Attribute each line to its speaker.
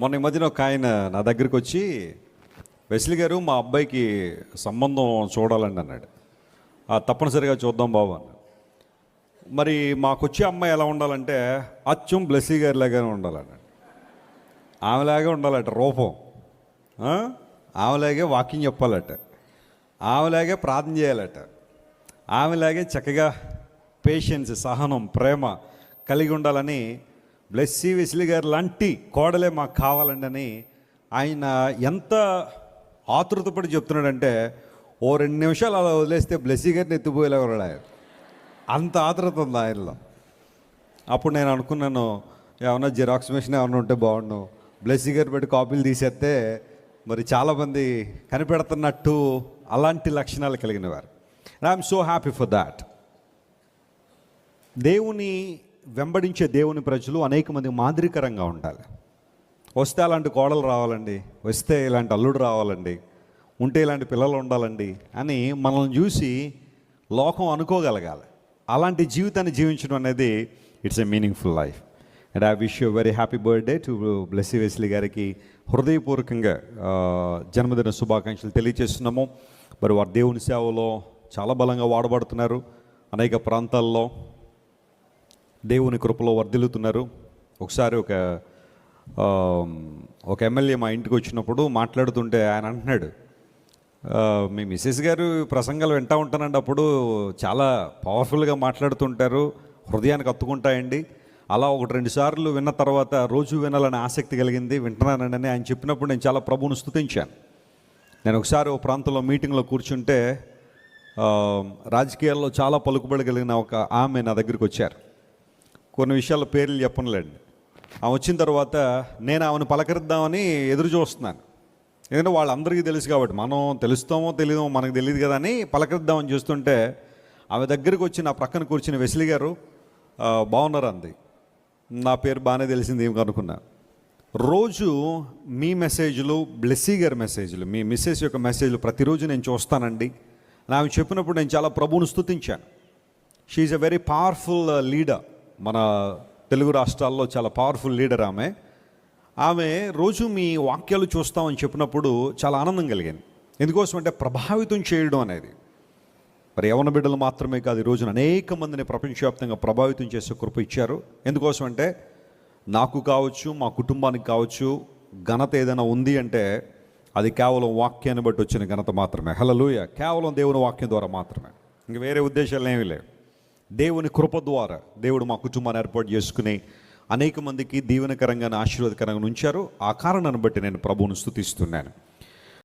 Speaker 1: మొన్న ఈ మధ్యన ఒక ఆయన నా దగ్గరికి వచ్చి వెస్లి గారు మా అబ్బాయికి సంబంధం చూడాలండి అన్నాడు. తప్పనిసరిగా చూద్దాం బాబు అన్న మరి మాకు వచ్చే అమ్మాయి ఎలా ఉండాలంటే అచ్చం బ్లెస్సీ గారి లాగానే ఉండాలన్నాడు. ఆమెలాగే ఉండాలట రూపం. ఆమెలాగే వాకింగ్ చెప్పాలట. ఆమెలాగే ప్రార్థన చేయాలట. ఆమెలాగే చక్కగా పేషెన్స్ సహనం ప్రేమ కలిగి ఉండాలని బ్లెస్సీ వెస్లీ గారు లాంటి కోడలే మాకు కావాలండి అని ఆయన ఎంత ఆతృతపడి చెప్తున్నాడంటే ఓ రెండు నిమిషాలు అలా వదిలేస్తే బ్లెస్సీ గారిని ఎత్తిపోయేలా ఆయన. అంత ఆతృత ఉంది ఆయనలో. అప్పుడు నేను అనుకున్నాను ఏమన్నా జిరాక్స్ మిషన్ ఏమన్నా ఉంటే బాగుండు. బ్లెస్సీ గారు పెట్టి కాపీలు తీసేస్తే మరి చాలామంది కనిపెడుతున్నట్టు అలాంటి లక్షణాలు కలిగిన వారు. I'm so happy for that దేవుని వెంబడించే దేవుని ప్రజలు అనేక మంది మాదిరికరంగా ఉండాలి. వస్తే అలాంటి కోడలు రావాలండి వస్తే ఇలాంటి అల్లుడు రావాలండి ఉంటే ఇలాంటి పిల్లలు ఉండాలండి అని మనల్ని చూసి లోకం అనుకోగలగాలి. అలాంటి జీవితాన్ని జీవించడం అనేది it's a meaningful life and I wish you very happy birthday to Blessy Wesley గారికి. హృదయపూర్వకంగా జన్మదిన శుభాకాంక్షలు తెలియజేస్తున్నాము మరి వారు దేవుని సేవలో చాలా బలంగా వాడబడుతున్నారు. అనేక ప్రాంతాల్లో దేవుని కృపలో వర్ధిల్లుతున్నారు. ఒకసారి ఒక ఒక ఎమ్మెల్యే మా ఇంటికి వచ్చినప్పుడు మాట్లాడుతుంటే ఆయన అంటున్నాడు మీ మిస్సెస్ గారు ప్రసంగాలు వింటూ ఉంటానండి. అప్పుడు చాలా పవర్ఫుల్గా మాట్లాడుతుంటారు. హృదయానికి అత్తుకుంటాయండి. అలా ఒకటి రెండు సార్లు విన్న తర్వాత రోజు వినాలని ఆసక్తి కలిగింది. వింటున్నానండి అని ఆయన చెప్పినప్పుడు నేను చాలా ప్రభువును స్థుతించాను. నేను ఒకసారి ఓ ప్రాంతంలో మీటింగ్లో కూర్చుంటే రాజకీయాల్లో చాలా పలుకుబడి కలిగిన ఒక ఆమె నా దగ్గరికి వచ్చారు. కొన్ని విషయాల పేర్లు చెప్పనులేండి. ఆమె వచ్చిన తర్వాత నేను ఆమెను పలకరిద్దామని ఎదురు చూస్తున్నాను. ఎందుకంటే వాళ్ళందరికీ తెలుసు కాబట్టి మనం తెలుస్తామో తెలియదో మనకు తెలియదు కదా అని పలకరిద్దామని చూస్తుంటే ఆమె దగ్గరికి వచ్చి నా ప్రక్కన కూర్చుని వెసిలి గారు బాగున్నారు అంది. నా పేరు బాగానే తెలిసింది ఏం కనుక్కున్నా. రోజు మీ మెసేజ్లు బ్లెస్సీ గారి మెసేజ్లు మీ మిస్సెస్ యొక్క మెసేజ్లు ప్రతిరోజు నేను చూస్తానండి. ఆమె చెప్పినప్పుడు నేను చాలా ప్రభువును స్తుతించాను. She's a very powerful leader మన తెలుగు రాష్ట్రాల్లో చాలా పవర్ఫుల్ లీడర్ ఆమె. ఆమె రోజు మీ వాక్యాలు చూస్తామని చెప్పినప్పుడు చాలా ఆనందం కలిగింది. ఎందుకోసం అంటే ప్రభావితం చేయడం అనేది. మరి యవన బిడ్డలు మాత్రమే కాదు ఈ రోజున అనేక మందిని ప్రపంచవ్యాప్తంగా ప్రభావితం చేసే కృప ఇచ్చారు. ఎందుకోసం అంటే నాకు కావచ్చు మా కుటుంబానికి కావచ్చు ఘనత ఏదైనా ఉంది అంటే అది కేవలం వాక్యాన్ని బట్టి వచ్చిన ఘనత మాత్రమే. హలలుయ కేవలం దేవుని వాక్యం ద్వారా మాత్రమే. ఇంక వేరే ఉద్దేశాలు ఏమీ లేవు. దేవుని కృప ద్వారా దేవుడు మా కుటుంబాన్ని ఏర్పాటు చేసుకుని అనేక మందికి దీవెనకరంగా ఆశీర్వాదకరంగా ఉంచారు. ఆ కారణాన్ని బట్టి నేను ప్రభువును స్తుతిస్తున్నాను